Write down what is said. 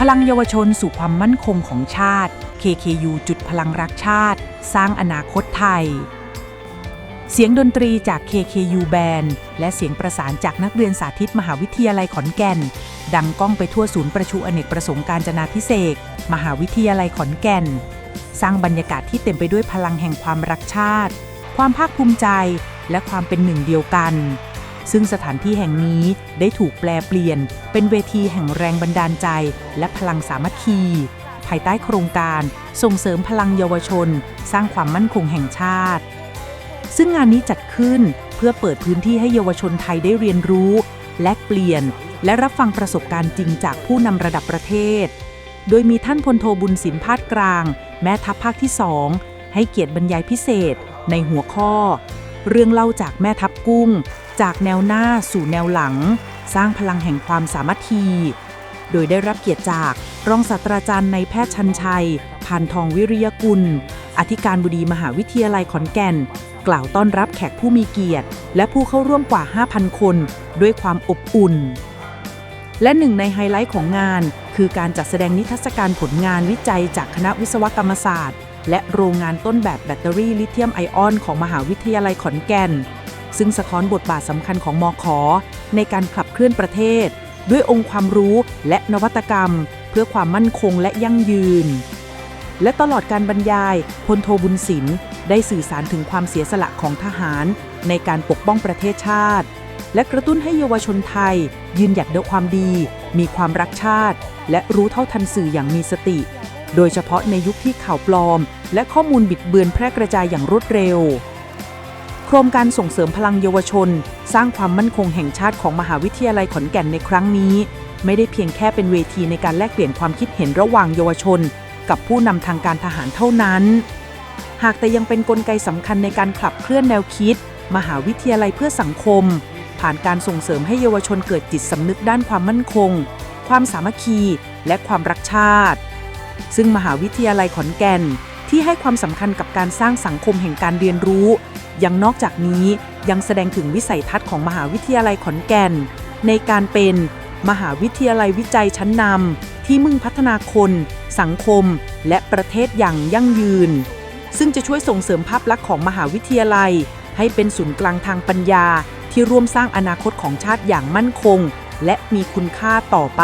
พลังเยาวชนสู่ความมั่นคงของชาติ KKU จุดพลังรักชาติ สร้างอนาคตไทย เสียงดนตรีจาก KKU Band และเสียงประสานจากนักเรียนสาธิตมหาวิทยาลัยขอนแก่น ดังก้องไปทั่วศูนย์ประชุมอเนกประสงค์การจนาพิเศษมหาวิทยาลัยขอนแก่น สร้างบรรยากาศที่เต็มไปด้วยพลังแห่งความรักชาติ ความภาคภูมิใจ และความเป็นหนึ่งเดียวกัน ซึ่งสถานที่แห่งนี้ได้ถูกแปลเปลี่ยน เป็นเวทีแห่งแรงบันดาลใจ และพลังสามัคคี ภายใต้โครงการส่งเสริมพลังเยาวชน สร้างความมั่นคงแห่งชาติ ซึ่งงานนี้จัดขึ้นเพื่อเปิดพื้นที่ให้เยาวชนไทยได้เรียนรู้ แลกเปลี่ยน และรับฟังประสบการณ์จริงจากผู้นำระดับประเทศ โดยมีท่านพลโทบุญสินพาดกลาง แม่ทัพภาคที่สองให้เกียรติบรรยายพิเศษ ในหัวข้อ เรื่องเล่าจากแม่ทัพกุ้ง จากแนวหน้าสู่แนวหลัง สร้างพลังแห่งความสามัคคี โดยได้รับเกียรติจากรองศาสตราจารย์ในแพทย์ชันชัยพานทองวิริยกุล อธิการบดีมหาวิทยาลัยขอนแก่น กล่าวต้อนรับแขกผู้มีเกียรติ และผู้เข้าร่วมกว่า 5,000 คน ด้วยความอบอุ่น และหนึ่งในไฮไลท์ของงาน คือการจัดแสดงนิทรรศการผลงานวิจัยจากคณะวิศวกรรมศาสตร์ และโรงงานต้นแบบแบตเตอรี่ลิเธียมไอออน ของมหาวิทยาลัยขอนแก่น ซึ่งสะท้อนบทบาทสำคัญของมอขอในการขับเคลื่อนประเทศ ด้วยองค์ความรู้และนวัตกรรม เพื่อความมั่นคงและยั่งยืน และตลอดการบรรยายพลโทบุญศิลป์ได้สื่อสารถึงความเสียสละของทหาร ในการปกป้องประเทศชาติ และกระตุ้นให้เยาวชนไทย ยืนหยัดด้วยความดี มีความรักชาติ และรู้เท่าทันสื่ออย่างมีสติ โดยเฉพาะในยุคที่ข่าวปลอม และข้อมูลบิดเบือนแพร่กระจายอย่างรวดเร็ว ครงการส่งเสริมพลังเยาวชน สร้างความมั่นคงแห่งชาติของมหาวิทยาลัยขอนแก่นในครั้งนี้ ไม่ได้เพียงแค่เป็นเวทีในการแลกเปลี่ยนความคิดเห็นระหว่างเยาวชน กับผู้นำทางการทหารเท่านั้น หากแต่ยังเป็นนกลไกสำคัญในการขับเคลื่อนแนวคิด มหาวิทยาลัยเพื่อสังคม ผ่านการส่งเสริมให้เยาวชนเกิดจิตสำนึกด้านความมั่นคง ความสามัคคี และความรักชาติ ซึ่งมหาวิทยาลัยขอนแก่น ที่ให้ความสำคัญกับการสร้างสังคมแห่งการเรียนรู้ ยังนอกจากนี้ยังแสดงถึงวิสัยทัศน์ของมหาวิทยาลัยขอนแก่น ในการเป็นมหาวิทยาลัยวิจัยชั้นนำที่มุ่งพัฒนาคน สังคม และประเทศอย่างยั่งยืน ซึ่งจะช่วยส่งเสริมภาพลักษณ์ของมหาวิทยาลัย ให้เป็นศูนย์กลางทางปัญญา ที่ร่วมสร้างอนาคตของชาติอย่างมั่นคง และมีคุณค่าต่อไป